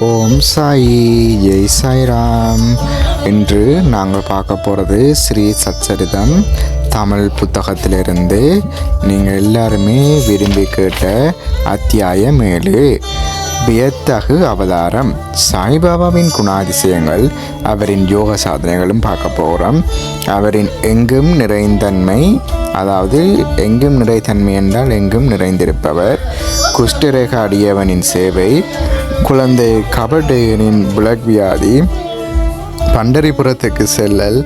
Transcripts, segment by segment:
ஓம் சாயி ஜெய் சாய்ராம். இன்று நாங்கள் பார்க்க போகிறது ஸ்ரீ சச்சரிதம் தமிழ் புத்தகத்திலிருந்து. நீங்கள் எல்லாருமே விரும்பி கேட்ட அத்தியாயம் ஏழு. வியத்தகு அவதாரம். சாய்பாபாவின் குணாதிசயங்கள் அவரின் யோக சாதனைகளும் பார்க்க போகிறோம். அவரின் எங்கும் நிறைந்தன்மை அதாவது எங்கும் நிறைத்தன்மை என்றால் எங்கும் நிறைந்திருப்பவர் குஷ்டரேக அடியவனின் சேவை குழந்தை கபடையனின் பிளட் வியாதி பண்டரிபுரத்துக்கு செல்லல்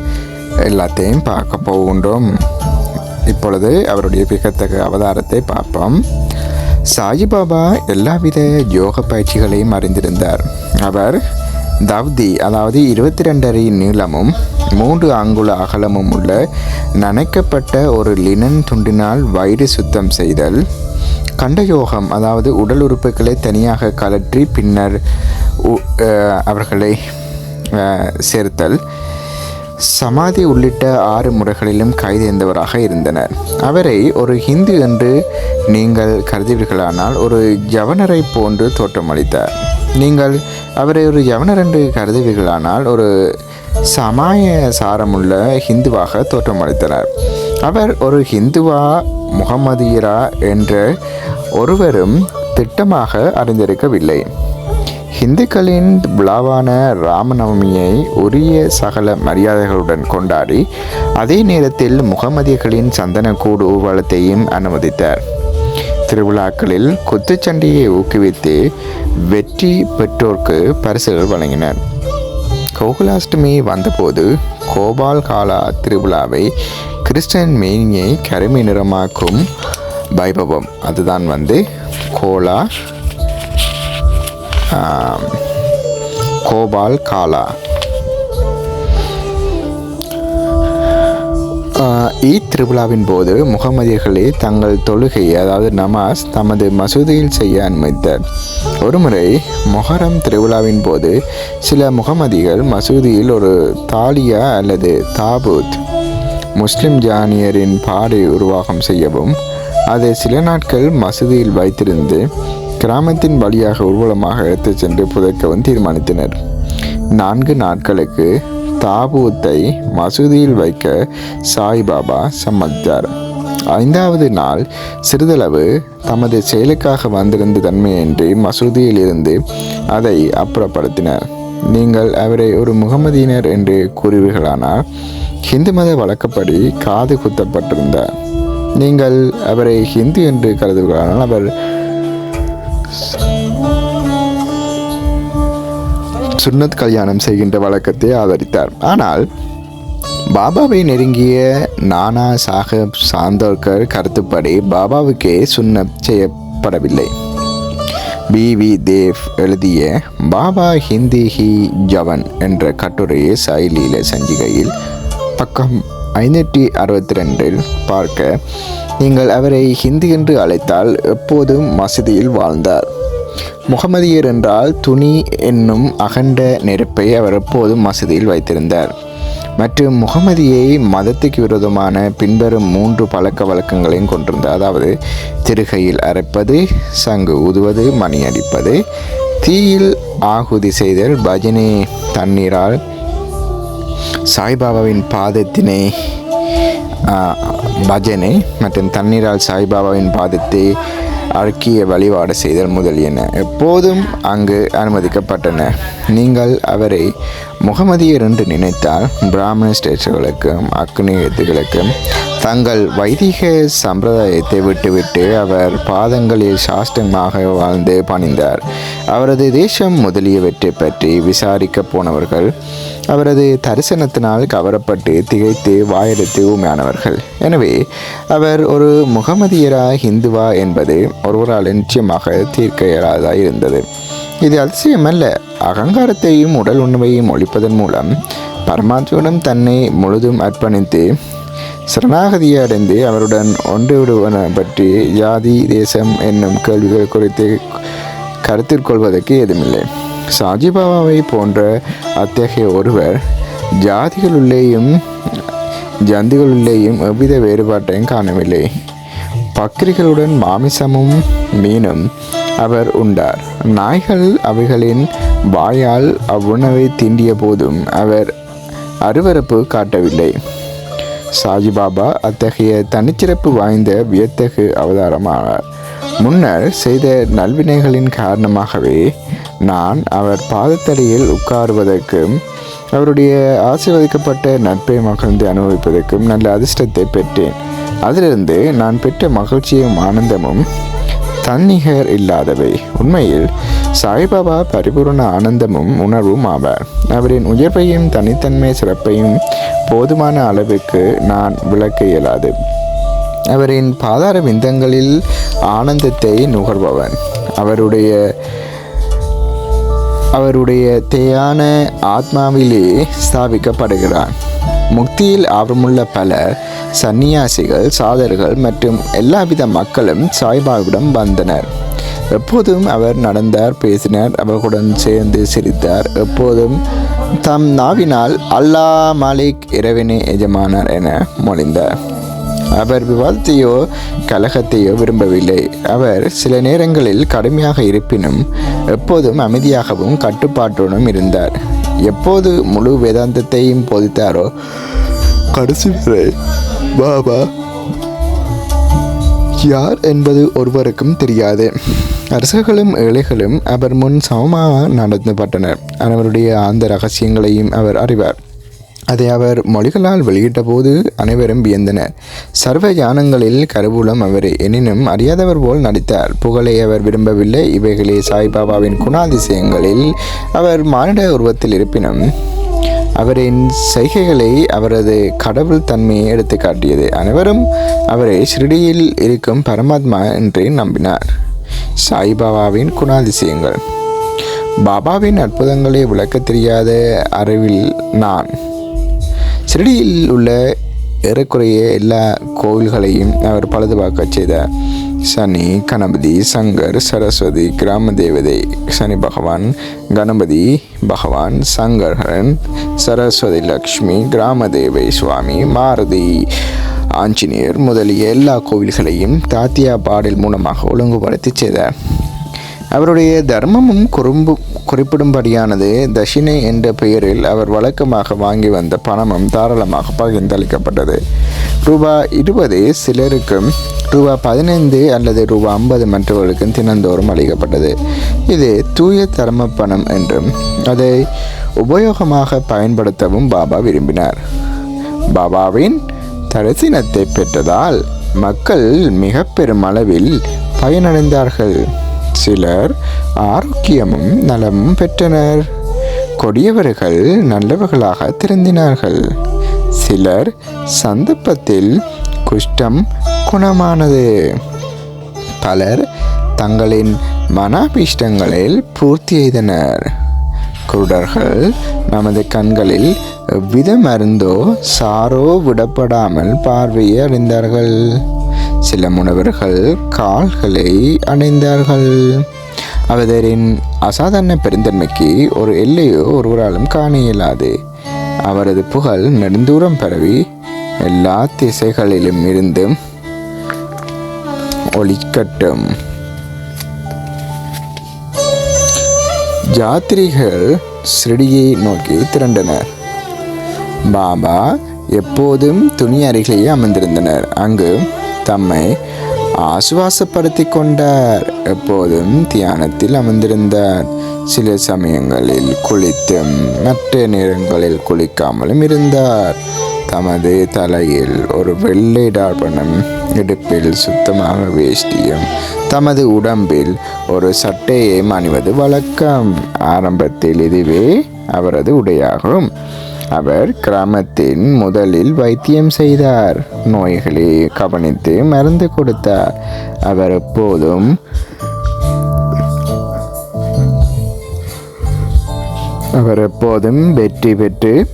எல்லாத்தையும் பார்க்க போகின்றோம். இப்பொழுது அவருடைய விகத்தக அவதாரத்தை பார்ப்போம். சாயிபாபா எல்லாவித யோக பயிற்சிகளையும் அறிந்திருந்தார். அவர் தவ்தி அதாவது இருபத்தி ரெண்டரை நீளமும் மூன்று அங்குல அகலமும் உள்ள நனைக்கப்பட்ட ஒரு லினன் துண்டினால் வயிறு சுத்தம் செய்தல் கண்டயோகம் அதாவது உடல் உறுப்புகளை தனியாக கலற்றி பின்னர் உ- அவர்களை சேர்த்தல். சமாதி உள்ளிட்ட ஆறு முறைகளிலும் கைதேர்ந்தவராக இருந்தனர். அவரை ஒரு ஹிந்து என்று நீங்கள் கருதுவீர்களானால் ஒரு ஜவனரை போன்று தோற்றமளித்தார். நீங்கள் அவரை ஒரு ஜவனர் என்று கருதுவீர்களானால் ஒரு சமாய சாரமுள்ள ஹிந்துவாக தோற்றமளித்தனர். அவர் ஒரு ஹிந்துவா முகமதியரா என்ற ஒருவரும் திட்டமாக அறிந்திருக்கவில்லை. இந்துக்களின் விழாவான ராமநவமியை உரிய சகல மரியாதைகளுடன் கொண்டாடி அதே நேரத்தில் முகமதியர்களின் சந்தனக்கூடு ஊர்வலத்தையும் அனுமதித்தார். திருவிழாக்களில் குத்துச்சண்டையை ஊக்குவித்து வெற்றி பெற்றோர்க்கு பரிசுகள் வழங்கினர். கோகுலாஷ்டமி வந்தபோது கோபால் காலா திருவிழாவை கிறிஸ்டன் மீனியை கருமை நிறமாக்கும் வைபவம். அதுதான் வந்து கோலா கோபால் காலா. ஈத் திருவிழாவின் போது முகமதியர்களே தங்கள் தொழுகை அதாவது நமாஸ் தமது மசூதியில் செய்ய அனுமதித்தார் ஒருமுறை மொஹரம் திருவிழாவின் போது சில முகமதிகள் மசூதியில் ஒரு தாலியா அல்லது தாபூத் முஸ்லிம் ஜானியரின் பாடை உருவாகம் செய்யவும் அதை சில நாட்கள் மசூதியில் வைத்திருந்து கிராமத்தின் வழியாக ஊர்வலமாக எடுத்து சென்று புதைக்கவும் தீர்மானித்தனர். நான்கு நாட்களுக்கு தாபூத்தை மசூதியில் வைக்க சாய்பாபா சம்மதித்தார். ஐந்தாவது நாள் சிறிதளவு தமது செயலுக்காக வந்திருந்த தன்மையின்றி மசூதியில் இருந்து அதை அப்புறப்படுத்தினர். நீங்கள் அவரை ஒரு முகமதியினர் என்று கூறுவீர்களானால் ஹிந்து மத வழக்கப்படி காது குத்தப்பட்டிருந்தார் நீங்கள் அவரை ஹிந்து என்று கருதுகிறார்கள். அவர் சுன்னத் கல்யாணம் செய்கின்ற வழக்கத்தை ஆதரித்தார். ஆனால் பாபாவை நெருங்கிய நானா சாஹிப் சாந்தோர்கர் கருத்துப்படி பாபாவுக்கே சுன்னத் செய்யப்படவில்லை. P V. தேவ் எழுதிய பாபா ஹிந்தி ஹி ஜவன் என்ற கட்டுரையை சைலீல சஞ்சிகையில் பக்கம் ஐநூற்றி அறுபத்தி ரெண்டில் பார்க்க நீங்கள் அவரை ஹிந்தி என்று அழைத்தால் எப்போதும் மசூதியில் வாழ்ந்தார். முகமதியர் என்றால் துணி என்னும் அகண்ட நெருப்பை அவர் எப்போதும் மசூதியில் வைத்திருந்தார். மற்றும் முகமதியை மதத்துக்கு விரோதமான பின்வரும் மூன்று பழக்க வழக்கங்களையும் கொண்டிருந்தார். அதாவது திருகையில் அரைப்பது சங்கு ஊதுவது மணி அடிப்பது தீயில் ஆகுதி செய்தல் பஜனை தண்ணீரால் சாய்பாபாவின் பாதத்தினை பஜனை மற்றும் தண்ணீரால் சாய்பாபாவின் பாதத்தை அழக்கிய வழிபாடு செய்தல் முதலியன எப்போதும் அங்கு அனுமதிக்கப்பட்டன. நீங்கள் அவரை முகமதியர் என்று நினைத்தால் பிராமண அக்னி அக்னியத்துகளுக்கும் தங்கள் வைதிக சம்பிரதாயத்தை விட்டுவிட்டு அவர் பாதங்களில் சாஷ்டமாக வாழ்ந்து பணிந்தார். அவரது தேசம் முதலியவற்றை பற்றி விசாரிக்க போனவர்கள் அவரது தரிசனத்தினால் கவரப்பட்டு திகைத்து வாயெடுத்து ஊமையானவர்கள். எனவே அவர் ஒரு முகமதியரா ஹிந்துவா என்பது ஒருவரால் நிச்சயமாக தீர்க்க இயலாதாக இருந்தது இது அதிசயமல்ல அகங்காரத்தையும் உடல் உண்மையையும் ஒழிப்பதன் மூலம் பரமாத்மாவிடம் தன்னை முழுதும் அர்ப்பணித்து சரணாகதியை அடைந்து அவருடன் ஒன்று விடுவன பற்றி ஜாதி தேசம் என்னும் கேள்விகள் குறித்து கருத்தில் கொள்வதற்கு ஏதுமில்லை சாஜிபாபாவை போன்ற அத்தகைய ஒருவர் ஜாதிகளுள்ளேயும் ஜந்துகளுள்ளேயும் எவ்வித வேறுபாட்டையும் காணவில்லை. பக்கிரிகளுடன் மாமிசமும் மீனும் அவர் உண்டார். நாய்கள் அவைகளின் வாயால் அவ்வுணவை தீண்டிய போதும் அவர் அருவருப்பு காட்டவில்லை. சாஜிபாபா அத்தகைய தனிச்சிறப்பு வாய்ந்த வியத்தகு அவதாரமானார். முன்னர் செய்த நல்வினைகளின் காரணமாகவே நான் அவர் பாதத்தடியில் உட்காருவதற்கும் அவருடைய ஆசீர்வதிக்கப்பட்ட நட்பை மகிழ்ந்து அனுபவிப்பதற்கும் நல்ல அதிர்ஷ்டத்தை பெற்றேன். அதிலிருந்து நான் பெற்ற மகிழ்ச்சியும் ஆனந்தமும் தன்னிகர் இல்லாதவை. உண்மையில் சாய்பாபா பரிபூரண ஆனந்தமும் உணர்வும் ஆவார் அவரின் உயர்வையும் தனித்தன்மை சிறப்பையும் போதுமான அளவுக்கு நான் விளக்க இயலாது. அவரின் பாதார விந்தங்களில் ஆனந்தத்தை நுகர்பவன். அவருடைய அவருடைய தேயான ஆத்மாவிலே ஸ்தாபிக்கப்படுகிறான். முக்தியில் ஆர்வமுள்ள பல சன்னியாசிகள் சாதர்கள் மற்றும் எல்லாவித மக்களும் சாய்பாவிடம் வந்தனர். எப்போதும் அவர் நடந்தார் பேசினார் அவர்களுடன் சேர்ந்து சிரித்தார். எப்போதும் தம் நாவினால் அல்லா மாலிக் இரவினை எஜமானார் என மொழிந்தார். அவர் விவாதத்தையோ கலகத்தையோ விரும்பவில்லை. அவர் சில நேரங்களில் கடுமையாக இருப்பினும் எப்போதும் அமைதியாகவும் கட்டுப்பாட்டுடனும் இருந்தார். எப்போது முழு வேதாந்தத்தையும் போதித்தாரோ கடைசி வரை பாபா. யார் என்பது ஒருவருக்கும் தெரியாது. அரசர்களும் ஏழைகளும் அவர் முன் சமமாக நடந்துபட்டனர் அவருடைய அந்த ரகசியங்களையும் அவர் அறிவார். அதை அவர் மொழிகளால் வெளியிட்ட போது அனைவரும் வியந்தனர். சர்வ யானங்களில் கருவூலம் அவர். எனினும் அறியாதவர் போல் நடித்தார். புகழை அவர் விரும்பவில்லை. இவைகளே சாய்பாபாவின் குணாதிசயங்களில் அவர் மானிட உருவத்தில் இருப்பினும் அவரின் செய்கைகளை அவரது கடவுள் தன்மையை எடுத்து காட்டியது அனைவரும் அவரை ஷிரடியில் இருக்கும் பரமாத்மா என்று நம்பினார். சாய்பாபாவின் குணாதிசயங்கள். பாபாவின் அற்புதங்களை விளக்கத் தெரியாத அறிவில் நான் ஷிரடியில் உள்ள ஏறக்குறைய எல்லா கோவில்களையும் அவர் பழுதுபார்க்க செய்தார் சனி கணபதி சங்கர் சரஸ்வதி கிராம தேவதை சனி பகவான் கணபதி பகவான் சங்கரன் சரஸ்வதி லக்ஷ்மி கிராம தேவை சுவாமி மாருதி ஆஞ்சநேயர் முதலிய எல்லா கோவில்களையும் தாத்தியா பாடல் மூலமாக ஒழுங்குபடுத்தி செய்தார். அவருடைய தர்மமும் குறும்பு குறிப்பிடும்படியானது தஷினை என்ற பெயரில் அவர் வழக்கமாக வாங்கி வந்த பணமும் தாராளமாக பகிர்ந்தளிக்கப்பட்டது. ரூபா இருபது சிலருக்கும் ரூபா பதினைந்து அல்லது ரூபா ஐம்பது மற்றவர்களுக்கும் தினந்தோறும் அளிக்கப்பட்டது. இது தூய தர்ம பணம் என்றும் அதை உபயோகமாக பயன்படுத்தவும் பாபா விரும்பினார். பாபாவின் தரிசனத்தை பெற்றதால் மக்கள் மிக பெருமளவில் பயனடைந்தார்கள். சிலர் ஆரோக்கியமும் நலமும் பெற்றனர். கொடியவர்கள் நல்லவர்களாக திருந்தினார்கள். சிலர் சந்தர்ப்பத்தில் குஷ்டம் குணமானது. பலர் தங்களின் மனாபீஷ்டங்களில் பூர்த்தி செய்தனர். குருடர்கள் நமது கண்களில் எவ்வித மருந்தோ சாரோ விடப்படாமல் பார்வையை அறிந்தார்கள் சில முனவர்கள் கால்களை அடைந்தார்கள் அவதரின் அசாதாரண பெருந்தன்மைக்கு ஒரு எல்லையோ ஒருவராலும் காண இயலாது. அவரது புகழ் நெடுந்தூரம் பரவி எல்லா திசைகளிலும் இருந்தும் ஒளிக்கட்டும். ஜாத்திரிகள் ஸ்ரீடியை நோக்கி திரண்டனர். பாபா எப்போதும் துணி அருகிலேயே அமர்ந்திருந்தனர். அங்கு தம்மை ஆசுவாசப்படுத்தி கொண்டார் எப்போதும் தியானத்தில் அமர்ந்திருந்தார் சில சமயங்களில் குளித்தும் மற்ற நேரங்களில் குளிக்காமலும் இருந்தார். தமது தலையில் ஒரு வெள்ளை டார்பனம் இடுப்பில் சுத்தமாக வேஷ்டியும் தமது உடம்பில் ஒரு சட்டையை அணிவது வழக்கம். ஆரம்பத்தில் இதுவே அவரது உடையாகும். அவர் கிராமத்தின் முதலில் வைத்தியம் செய்தார். நோய்களை கவனித்து மருந்து கொடுத்தார். அவர் எப்போதும் அவர் எப்போதும் வெற்றி பெற்று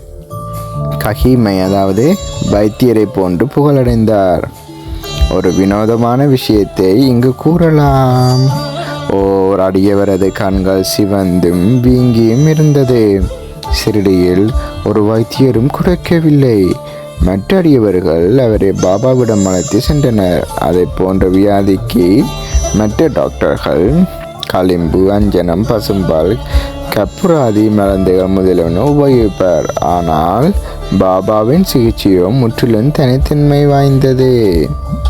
கஹிமை அதாவது வைத்தியரை போன்று புகழடைந்தார். ஒரு வினோதமான விஷயத்தை இங்கு கூறலாம். ஓர் அடியவரது கண்கள் சிவந்தும் வீங்கியும் இருந்தது. சிறுடியில் ஒரு வைத்தியரும் குறைக்கவில்லை. மற்ற அடியவர்கள் அவரை பாபாவிடம் அழைத்து சென்றனர். அதை போன்ற வியாதிக்கு மற்ற டாக்டர்கள் களிம்பு அஞ்சனம் பசும்பால் கப்புராதி மருந்துகள் முதலவன உபயோகிப்பார். ஆனால் பாபாவின் சிகிச்சையோ முற்றிலும் தனித்தன்மை வாய்ந்தது.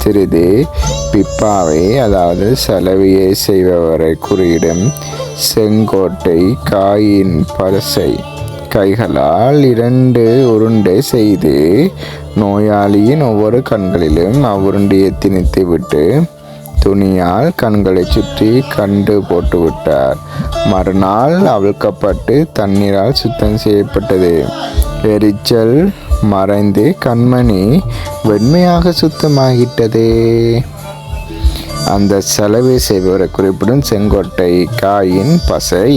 சிறிது பிப்பாவை அதாவது செலவியை செய்பவரை குறியிடும் செங்கோட்டை காயின் பரிசை கைகளால் இரண்டு உருண்டை செய்து நோயாளியின் ஒவ்வொரு கண்களிலும் அவ்வுருண்டையை திணித்து விட்டு துணியால் கண்களை சுற்றி கண்டு போட்டுவிட்டார். மறுநாள் அவிழ்க்கப்பட்டு தண்ணீரால் சுத்தம் செய்யப்பட்டது. எரிச்சல் மறைந்து கண்மணி வெண்மையாக சுத்தமாகிட்டது. அந்த செலவை செய்பவரை குறிப்பிடும் செங்கோட்டை காயின் பசை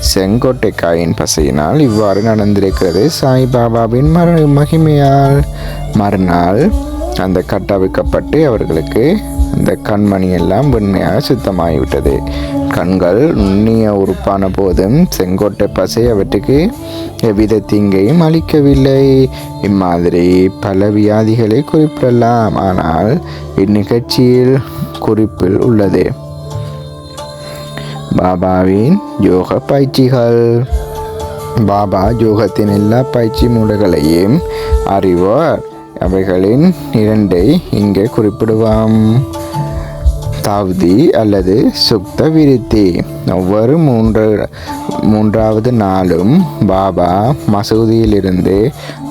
செங்கோட்டை காயின் பசையினால் இவ்வாறு நடந்திருக்கிறது. சாய்பாபாவின் மர மகிமையால் மறுநாள் அந்த கட்டவிக்கப்பட்டு அவர்களுக்கு அந்த கண்மணி எல்லாம் வெண்மையாக சுத்தமாகிவிட்டது. கண்கள் நுண்ணிய உறுப்பான போதும் செங்கோட்டை பசை அவற்றுக்கு எவ்வித தீங்கையும் அளிக்கவில்லை. இம்மாதிரி பல வியாதிகளை குறிப்பிடலாம். ஆனால் இந்நிகழ்ச்சியில் குறிப்பில் உள்ளது. பாபாவின் யோக பயிற்சிகள். பாபா யோகத்தின் எல்லா பயிற்சி முறைகளையும் அறிவார். அவைகளின் இரண்டை இங்கே குறிப்பிடுவாம். தாவ்தி அல்லது சுக்த விருத்தி. ஒவ்வொரு மூன்று மூன்றாவது நாளும் பாபா மசூதியிலிருந்து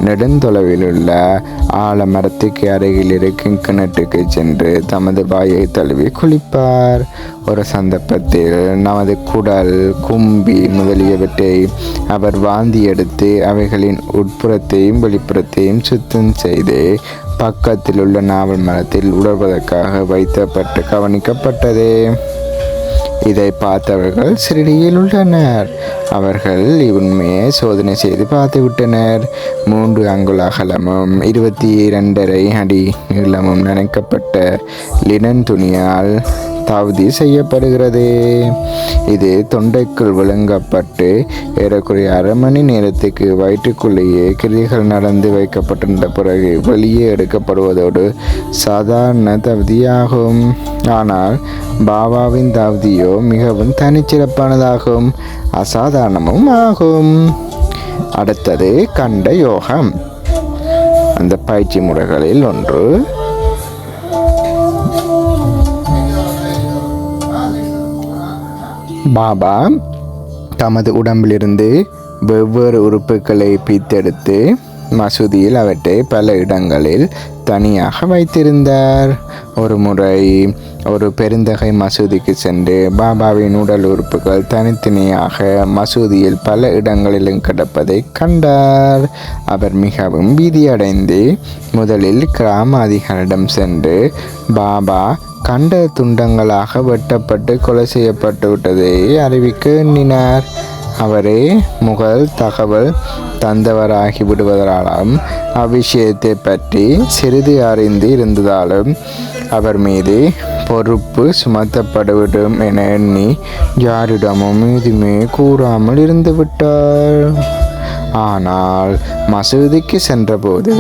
நெடுந்தொலைவில் உள்ள ஆலமரத்துக்கு அருகில் இருக்கும் கிணற்றுக்கு சென்று தமது வாயை தழுவி குளிப்பார். ஒரு சந்தர்ப்பத்தில் நமது குடல் கும்பி முதலியவற்றை அவர் வாந்தி எடுத்து அவைகளின் உட்புறத்தையும் வெளிப்புறத்தையும் சுத்தம் செய்து பக்கத்தில் உள்ள நாவல் மரத்தில் உணர்வதற்காக வைத்தப்பட்டு கவனிக்கப்பட்டது. இதை பார்த்தவர்கள் சிறிடியில் உள்ளனர். அவர்கள் உண்மையை சோதனை செய்து பார்த்து விட்டனர் மூன்று அங்குல அகலமும் இருபத்தி இரண்டரை அடி நீளமும் நனைக்கப்பட்ட லினன் துணியால் தாவதி செய்யப்படுகிறது. இது தொண்டைக்குள் விழுங்கப்பட்டு ஏறக்குறைய அரை மணி நேரத்துக்கு வயிற்றுக்குள்ளேயே கிரிகள் நடந்து வைக்கப்பட்டிருந்த பிறகு வெளியே எடுக்கப்படுவதோடு சாதாரண தவதியாகும். ஆனால் பாபாவின் தவதியோ மிகவும் தனிச்சிறப்பானதாகும். அசாதாரணமும் ஆகும். அடுத்தது கண்ட யோகம். அந்த பயிற்சி முறைகளில் ஒன்று பாபா தமது உடம்பிலிருந்து வெவ்வேறு உறுப்புகளை பித்தெடுத்து மசூதியில் அவற்றை பல இடங்களில் தனியாக வைத்திருந்தார். ஒரு முறை ஒரு பெருந்தகை மசூதிக்கு சென்று பாபாவின் உடல் உறுப்புகள் தனித்தனியாக மசூதியில் பல இடங்களிலும் கிடப்பதை கண்டார். அவர் மிகவும் பீதியடைந்து முதலில் கிராம அதிகாரிடம் சென்று பாபா கண்ட துண்டங்களாக வெட்டப்பட்டு கொலை செய்யப்பட்டு விட்டதை அறிவிக்க எண்ணினார். அவரே முகல் தகவல் தந்தவராகி விடுவதாலும் அவ்விஷயத்தை பற்றி சிறிது அறிந்து இருந்ததாலும் அவர் மீது பொறுப்பு சுமத்தப்படவிடும் என எண்ணி யாரிடமும் எதுவுமே கூறாமல் இருந்து விட்டார். ஆனால் மசூதிக்கு சென்றபோது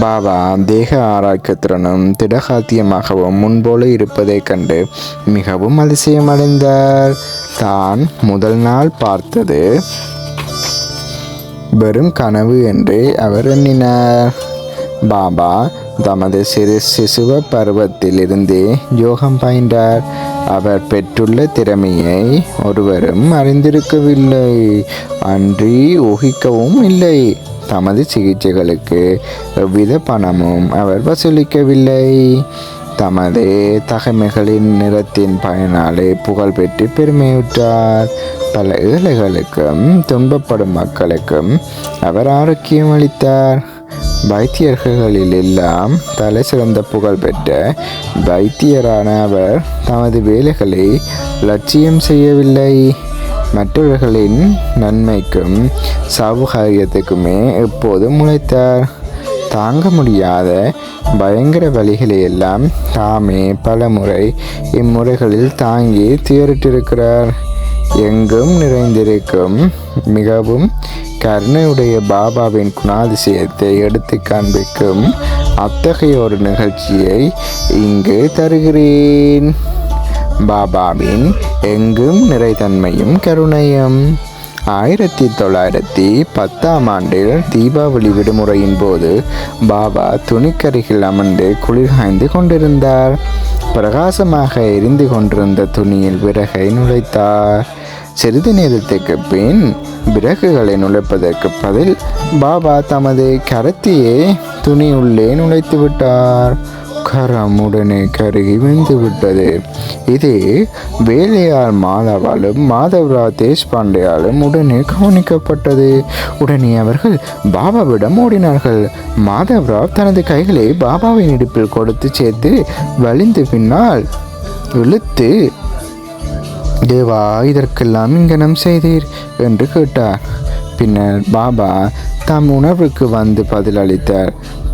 பாபா தேக ஆரோக்கியத்துடனும் திடகாத்தியமாகவும் முன்போல இருப்பதைக் கண்டு மிகவும் அதிசயமடைந்தார். தான் முதல் நாள் பார்த்தது. வெறும் கனவு என்று அவர் எண்ணினார். பாபா தமது சிறு சிசுவ பருவத்திலிருந்தே யோகம் பயின்றார். அவர் பெற்றுள்ள திறமையை ஒருவரும் அறிந்திருக்கவில்லை. அன்றி ஊகிக்கவும் இல்லை. தமது சிகிச்சைகளுக்கு எவ்வித பணமும் அவர் வசூலிக்கவில்லை. தமது தகைமைகளின் நிறத்தின் பயனாலே புகழ் பெற்று பெருமையுற்றார். பல ஏழைகளுக்கும் துன்பப்படும் மக்களுக்கும் அவர் ஆரோக்கியம் அளித்தார். வைத்தியர்களில் எல்லாம் தலை சிறந்த புகழ் பெற்ற வைத்தியரான அவர் தமது வேலைகளை லட்சியம் செய்யவில்லை. மற்றவர்களின் நன்மைக்கும் சௌகரியத்துக்குமே எப்போதும் உழைத்தார் தாங்க முடியாத பயங்கர வழிகளை எல்லாம் தாமே பல முறை இம்முறைகளில் தாங்கி தீரிட்டிருக்கிறார் எங்கும் நிறைந்திருக்கும் மிகவும் கருணையுடைய பாபாவின் குணாதிசயத்தை எடுத்து காண்பிக்கும் அத்தகைய ஒரு நிகழ்ச்சியை இங்கு தருகிறேன். பாபாவின் எங்கும் நிறைதன்மையும் கருணையும். ஆயிரத்தி தொள்ளாயிரத்தி பத்தாம் ஆண்டில் தீபாவளி விடுமுறையின் போது பாபா துணிக்கருகில் அமர்ந்து குளிர் காய்ந்து கொண்டிருந்தார். பிரகாசமாக எரிந்து கொண்டிருந்த துணியில் விறகை நுழைத்தார். சிறிது நேரத்துக்கு பின் விறகுகளை நுழைப்பதற்கு பதில் பாபா தமது கரத்தியை துணி உள்ளே நுழைத்து விட்டார். கரம் உடனே கருகி வெந்து விட்டது. இது வேலையார் மாதவாலும் மாதவராவ் தேஷ்பாண்டேயாலும் உடனே கவனிக்கப்பட்டது. உடனே அவர்கள் பாபாவிடம் ஓடினார்கள். மாதவராவ் தனது கைகளை பாபாவின் இடுப்பில் கொடுத்து சேர்த்து வலிந்து பின்னால் இழுத்து தேவா இதற்கெல்லாம் இங்கனம் செய்தீர் என்று கேட்டார். பின்னர் பாபா தம் உணர்வுக்கு வந்து பதிலளித்தார்.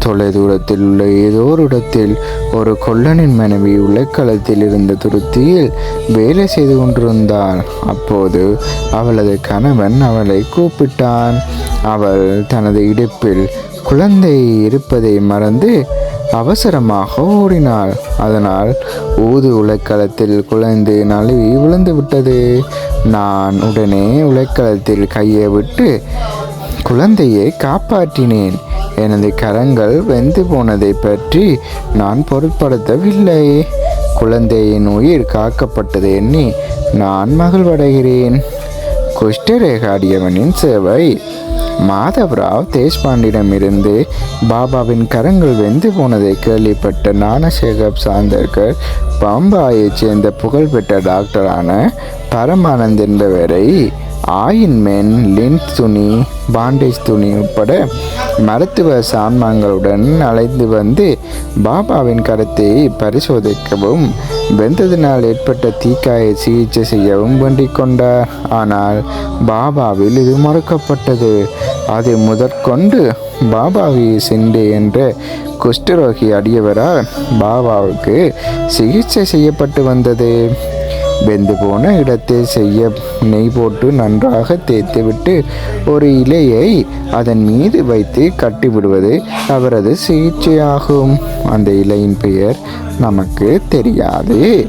தொலை தூரத்தில் உள்ள ஏதோ ஒரு இடத்தில் ஒரு கொல்லனின் மனைவி உலைக்களத்தில் இருந்த துருத்தியில் வேலை செய்து கொண்டிருந்தாள். அப்போது அவளது கணவன் அவளை கூப்பிட்டான். அவள் தனது இடுப்பில் குழந்தை இருப்பதை மறந்து அவசரமாக ஓடினாள். அதனால் ஊது உலைக்களத்தில் குழந்தை நழுவி விழுந்து விட்டது. நான் உடனே உலைக்களத்தில் கையை விட்டு குழந்தையை காப்பாற்றினேன். எனது கரங்கள் வெந்து போனதை பற்றி நான் பொருட்படுத்தவில்லை. குழந்தையின் உயிர் காக்கப்பட்டது எண்ணி நான் மகிழ்வடைகிறேன். குஷ்டரேகாடியவனின் சேவை. மாதவராவ் தேஷ்பாண்டிடமிருந்து பாபாவின் கரங்கள் வெந்து போனதை கேள்விப்பட்ட நானசேகப் சாந்தர்கர் பம்பாயைச் சேர்ந்த புகழ்பெற்ற டாக்டரான பரமானந்த் என்பவரை ஆயின் மென் துணி பாண்டேஜ் துணி உட்பட மருத்துவ சாமான்களுடன் அழைத்து வந்து பாபாவின் கருத்தை பரிசோதிக்கவும் வெந்ததினால் ஏற்பட்ட தீக்காயை சிகிச்சை செய்யவும் வேண்டிக் கொண்டார். ஆனால் பாபாவில் இது மறுக்கப்பட்டது. அது முதற்கொண்டு பாபாவி சிண்டே என்ற குஷ்டரோகி அடியவரால் பாபாவுக்கு சிகிச்சை செய்யப்பட்டு வந்தது. வெந்து போன இடத்தை செய்ய நெய் போட்டு நன்றாக தேய்த்துவிட்டு ஒரு இலையை அதன் மீது வைத்து கட்டிவிடுவது அவரது சிகிச்சையாகும். அந்த இலையின் பெயர் நமக்கு தெரியாது.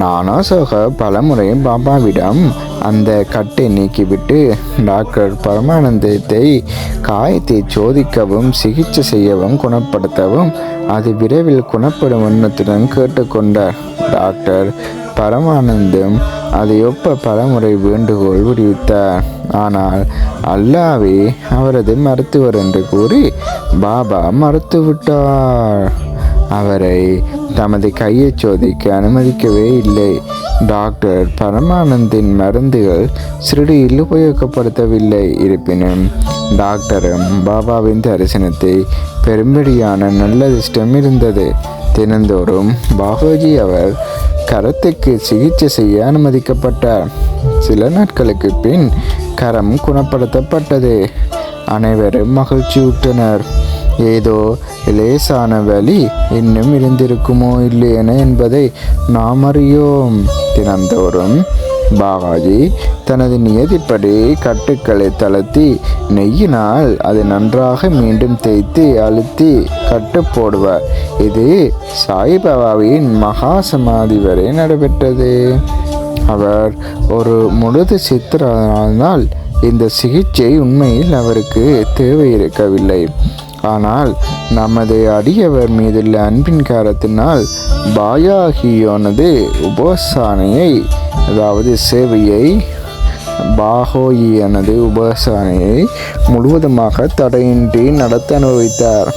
நானாசோக பலமுறை பாபாவிடம் அந்த கட்டை நீக்கிவிட்டு டாக்டர் பரமானந்தத்தை காயத்தை சோதிக்கவும் சிகிச்சை செய்யவும் குணப்படுத்தவும் அது விரைவில் குணப்படும் வண்ணத்துடன் கேட்டுக்கொண்டார் டாக்டர் பரமானந்தம் அதை ஒப்ப பலமுறை வேண்டுகோள் விடுவித்தார். ஆனால் அல்லாவே அவரது மருத்துவர் என்று கூறி பாபா மறுத்துவிட்டார். அவரை தமது கையை சோதிக்க அனுமதிக்கவே இல்லை. டாக்டர் பரமானந்தின் மருந்துகள் சிறுடியில் உபயோகப்படுத்தவில்லை. இருப்பினும் டாக்டரும் பாபாவின் தரிசனத்தை பெரும்படியான நல்லதிஷ்டம் இருந்தது. தினந்தோறும் பாகோஜி அவர் கரத்துக்கு சிகிச்சை செய்ய அனுமதிக்கப்பட்டார். சில நாட்களுக்கு பின் கரம் குணப்படுத்தப்பட்டது. அனைவரும் மகிழ்ச்சியுற்றனர் ஏதோ லேசான வலி இன்னும் இருந்திருக்குமோ இல்லையென என்பதை நாம் அறியோம். தினந்தோறும் பாபாஜி தனது நியதிப்படி கட்டுக்களை தளர்த்தி நெய்யினால் அதை நன்றாக மீண்டும் தேய்த்து அழுத்தி கட்டு போடுவார். இது சாய்பாபாவின் மகா சமாதி வரை நடைபெற்றது. அவர் ஒரு முழுது சித்திரனால் இந்த சிகிச்சை உண்மையில் அவருக்கு தேவை இருக்கவில்லை ஆனால் நமது அடியவர் மீதுள்ள அன்பின் காரணத்தினால் பாயாகியோனது உபசானையை அதாவது சேவையை பாகோயியனது உபசானையை முழுவதுமாக தடையின்றி நடத்த அனுபவித்தார்.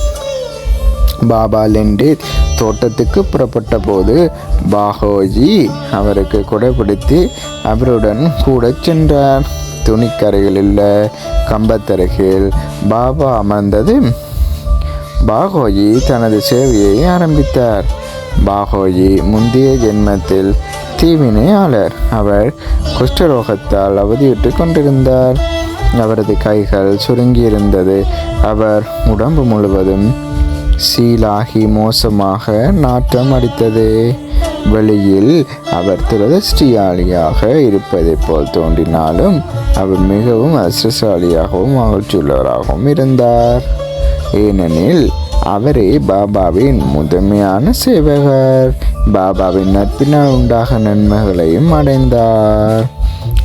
பாபா லெண்டே தோட்டத்துக்கு புறப்பட்ட போது பாகோஜி அவருக்கு குடைபிடித்து அவருடன் கூட சென்றார். துணிக்கரையில் உள்ள கம்பத்தருகில் பாபா அமர்ந்தது பாகோஜி தனது சேவையை ஆரம்பித்தார். பாகோஜி முந்தைய ஜென்மத்தில் தீவினையாளர். அவர் குஷ்டரோகத்தால் அவதியுற்று கொண்டிருந்தார். அவரது கைகள் சுருங்கியிருந்தது. அவர் உடம்பு முழுவதும் சீலாகி மோசமாக நாற்றம் அடித்தது. வெளியில் அவர் துரதிருஷ்டியாளியாக இருப்பதை போல் தோன்றினாலும் அவர் மிகவும் அதிர்ஷ்டசாலியாகவும் மகிழ்ச்சியுள்ளவராகவும் இருந்தார். ஏனெனில் அவரே பாபாவின் முதன்மையான சேவகர். பாபாவின் நட்பினால் உண்டாக நன்மைகளையும் அடைந்தார்.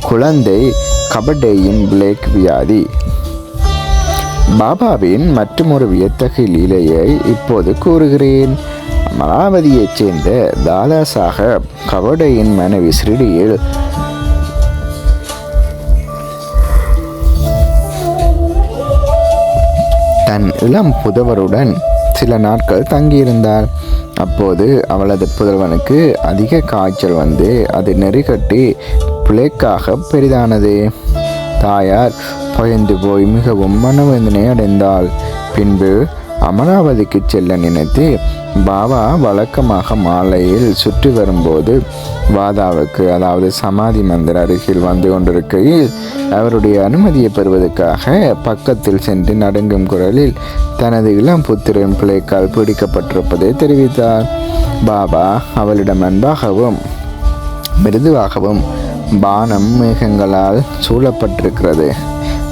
குழந்தை கபடேயின் பிளேக் வியாதி. பாபாவின் மற்றொரு வியத்தகு லீலையை இப்போது கூறுகிறேன். அமராவதியைச் சேர்ந்த தாதா சாஹப் கபடையின் மனைவி ஸ்ரீடியில் தன் இளம் புதவருடன் சில நாட்கள் தங்கியிருந்தார் அப்போது அவளது புதல்வனுக்கு அதிக காய்ச்சல் வந்து அது நெறிகட்டி பிளேக்காக பெரிதானது. தாயார் பயந்து போய் மிகவும் மனவேதனை அடைந்தாள். பின்பு அமராவதிக்கு செல்ல நினைத்து பாபா வழக்கமாக மாலையில் சுற்றி வரும்போது வாதாவுக்கு அதாவது சமாதி மந்திர அருகில் வந்து கொண்டிருக்கையில் அவருடைய அனுமதியை பெறுவதற்காக பக்கத்தில் சென்று நடுங்கும் குரலில் தனது இளம் புத்திரன் பிள்ளைக்கால் பிடிக்கப்பட்டிருப்பதை தெரிவித்தார். பாபா அவளிடம் அன்பாகவும் மிருதுவாகவும் பானம் மேகங்களால் சூழப்பட்டிருக்கிறது.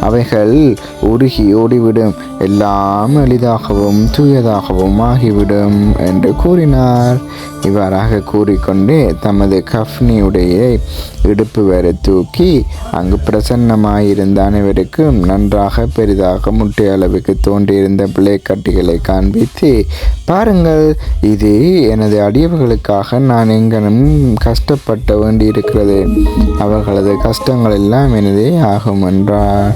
அவைகள் உருகி ஓடிவிடும் எல்லாம் எளிதாகவும் தூயதாகவும் ஆகிவிடும் என்று கூறினார். இவ்வாறாக கூறிக்கொண்டே தமது கஃப்னியுடைய இடுப்பு வரை தூக்கி அங்கு பிரசன்னமாயிருந்த அனைவருக்கும் நன்றாக பெரிதாக முட்டை அளவுக்கு தோன்றியிருந்த பிள்ளைக்கட்டிகளை காண்பித்து பாருங்கள் இது எனது அடியவர்களுக்காக நான் எங்கனும் கஷ்டப்பட்ட வேண்டியிருக்கிறது. அவர்களது கஷ்டங்கள் எல்லாம் எனதே ஆகும் என்றார்.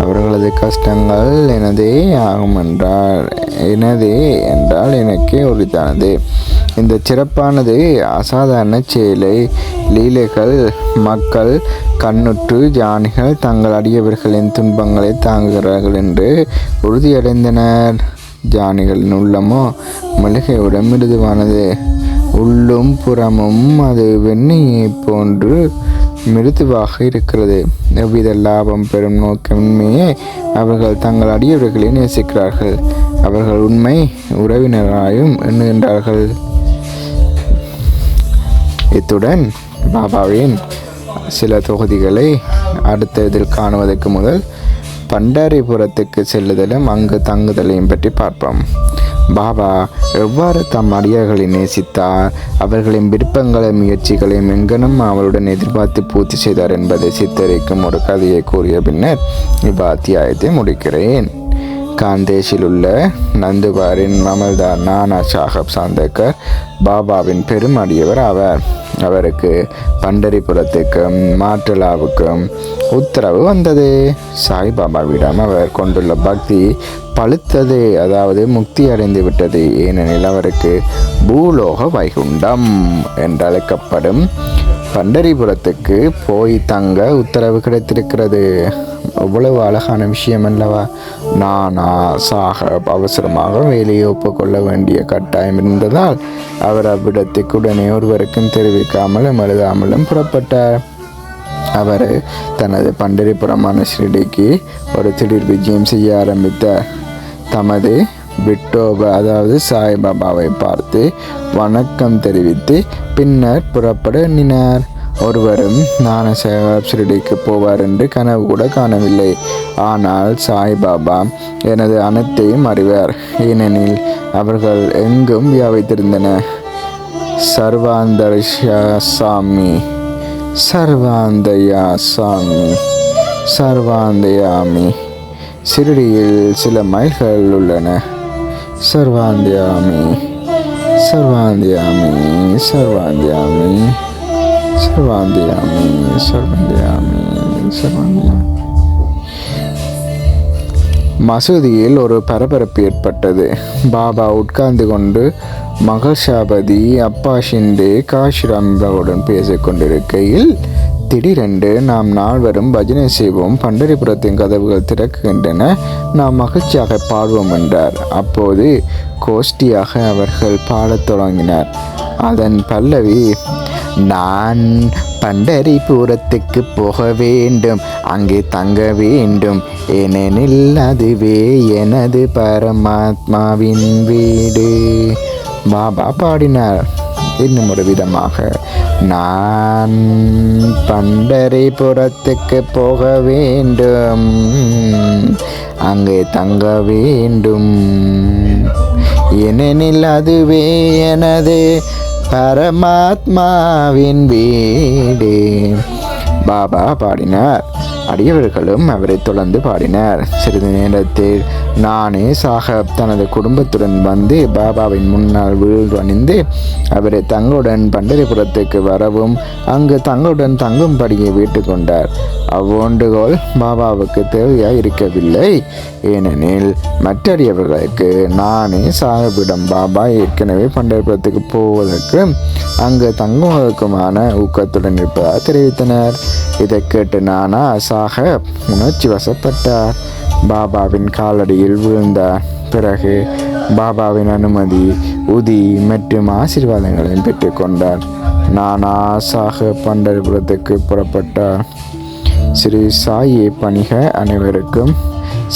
அவர்களது கஷ்டங்கள் எனதே ஆகும் என்றார் எனதே என்றால் எனக்கே உரித்தானது. இந்த சிறப்பானது அசாதாரண செயலை. லீலைகள் மக்கள் கண்ணுற்று ஜானிகள் தங்கள் அடியவர்களின் துன்பங்களை தாங்குகிறார்கள் என்று உறுதியடைந்தனர். ஜானிகளின் உள்ளமோ மிளகையுடன் மிருதுவானது. உள்ளும் புறமும் அது வெண்ணெயை போன்று மிருதுவாக இருக்கிறது. எவ்வித லாபம் பெறும் நோக்கமின்மையே அவர்கள் தங்கள் அடியவர்களை நேசிக்கிறார்கள். அவர்கள் உண்மை உறவினராயும் எண்ணுகின்றார்கள். இத்துடன் பாபாவின் சில தொகுதிகளை அடுத்த இதில் காணுவதற்கு முதல் பண்டாரிபுரத்துக்கு செல்லுதலும் அங்கு தங்குதலையும் பற்றி பார்ப்போம். பாபா எவ்வாறு தம் அடியார்களை நேசித்தார்? அவர்களின் விருப்பங்களையும் முயற்சிகளையும் எங்கனும் அவளுடன் எதிர்பார்த்து பூர்த்தி செய்தார் என்பதை சித்தரிக்கும் ஒரு கதையை கூறிய பின்னர் இவ்வாத்தியாயத்தை முடிக்கிறேன். காந்தேஷில் உள்ள நந்துவாரின் மமல்தார் நானா சாஹப் சாந்தக்கர் பாபாவின் பெருமடியவர் ஆவார். அவருக்கு பண்டரிபுரத்துக்கும் மாற்றலாவுக்கும் உத்தரவு வந்தது. சாய்பாபாவிடம் அவர் கொண்டுள்ள பக்தி பழுத்தது அதாவது முக்தி அடைந்து விட்டது. ஏனெனில் அவருக்கு பூலோக வைகுண்டம் என்றழைக்கப்படும் பண்டரிபுரத்துக்கு போய் தங்க உத்தரவு கிடைத்திருக்கிறது. அவ்வளவு அழகான விஷயம் அல்லவா? நானா சாக அவசரமாக வேலையை ஒப்புக்கொள்ள வேண்டிய கட்டாயம் இருந்ததால் அவர் அவ்விடத்துக்கு உடனே ஒருவருக்கும் தெரிவிக்காமலும் எழுதாமலும் புறப்பட்டார். அவர் தனது பண்டரிபுரமான ஸ்ரீடிக்கு ஒரு திடீர் விஜயம் செய்ய ஆரம்பித்தார். தமது விட்டோபா அதாவது சாய்பாபாவை பார்த்து வணக்கம் தெரிவித்து பின்னர் புறப்பட எண்ணினார் ஒருவரும் ஞானசேகர் ஷிரடிக்கு போவார் என்று கனவு கூட காணவில்லை. ஆனால் சாய்பாபா எனது அனைத்தையும் அறிவார். ஏனெனில் அவர்கள் எங்கும் வியாபித்திருந்தன சர்வாந்தரிஷா சாமி சர்வாந்தயா சாமி சர்வாந்தயாமி. சிறுடியில் சில மைல்கள் உள்ளன. சர்வாந்தியாமி சர்வாந்தியாமி சர்வாந்தியாமி சர்வாந்தியாமி சர்வாந்தியாமி சர்வாந்தியாமி. மசூதியில் ஒரு பரபரப்பு ஏற்பட்டது. பாபா உட்கார்ந்து கொண்டு மகஷாபதி அப்பா ஷிண்டே காஷிராம்பாவுடன் பேசிக் கொண்டிருக்கையில் திடீரென்று நாம் நால்வரும் பஜனை செய்வோம். பண்டரிபுரத்தின் கதவுகள் திறக்குகின்றன நாம் மகிழ்ச்சியாக பாடுவோம் என்றார். அப்போது கோஷ்டியாக அவர்கள் பாடத் தொடங்கினார். அதன் பல்லவி நான் பண்டரிபுரத்துக்கு போக வேண்டும். அங்கே தங்க வேண்டும். ஏனெனில் அதுவே எனது பரமாத்மாவின் வீடு. பாபா பாடினார். இன்னும் ஒரு விதமாக நான் பண்டரிபுரத்துக்கு போக வேண்டும். அங்கே தங்க வேண்டும். ஏனெனில் அதுவே எனது பரமாத்மாவின் வீடு. பாபா பாடினார். அடியவர்களும் அவரை தொடர்ந்து பாடினர். சிறிது நேரத்தில் நானே சாஹப் தனது குடும்பத்துடன் வந்து பாபாவின் முன்னால் வீழ்வணிந்து அவரை தங்களுடன் பண்டரிபுரத்துக்கு வரவும் அங்கு தங்களுடன் தங்கும்படியை வீட்டு கொண்டார். அவ்வோண்டுகோல் பாபாவுக்கு தேவையாக இருக்கவில்லை. ஏனெனில் மற்றடியவர்களுக்கு நானே சாஹிப்பிடம் பாபா ஏற்கனவே பண்டரிபுரத்துக்கு போவதற்கு அங்கு தங்குவதற்குமான ஊக்கத்துடன் இருப்பதாக தெரிவித்தனர். இதை கேட்டு நானா சாஹப் உணர்ச்சி வசப்பட்டார் பாபாவின் காலடியில் விழுந்தார் பிறகு பாபாவின் அனுமதி உதி மற்றும் ஆசீர்வாதங்களையும் பெற்றுக்கொண்டார் நானா சாஹப் பண்டரிபுரத்துக்கு புறப்பட்டார் ஸ்ரீ சாயி பணிக அனைவருக்கும்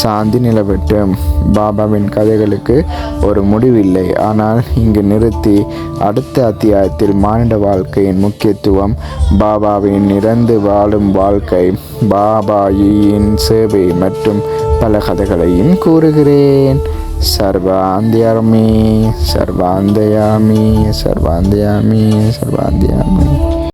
சாந்தி நிலவட்டும் பாபாவின் கதைகளுக்கு ஒரு முடிவில்லை. ஆனால் இங்கு நிறுத்தி அடுத்த அத்தியாயத்தில் மானிட வாழ்க்கையின் முக்கியத்துவம் பாபாவின் இறந்து வாழும் வாழ்க்கை பாபாயின் சேவை மற்றும் பல கதைகளையும் கூறுகிறேன். சர்வாந்தியாமி சர்வாந்தயாமி சர்வாந்தயாமி சர்வாந்தியாமி.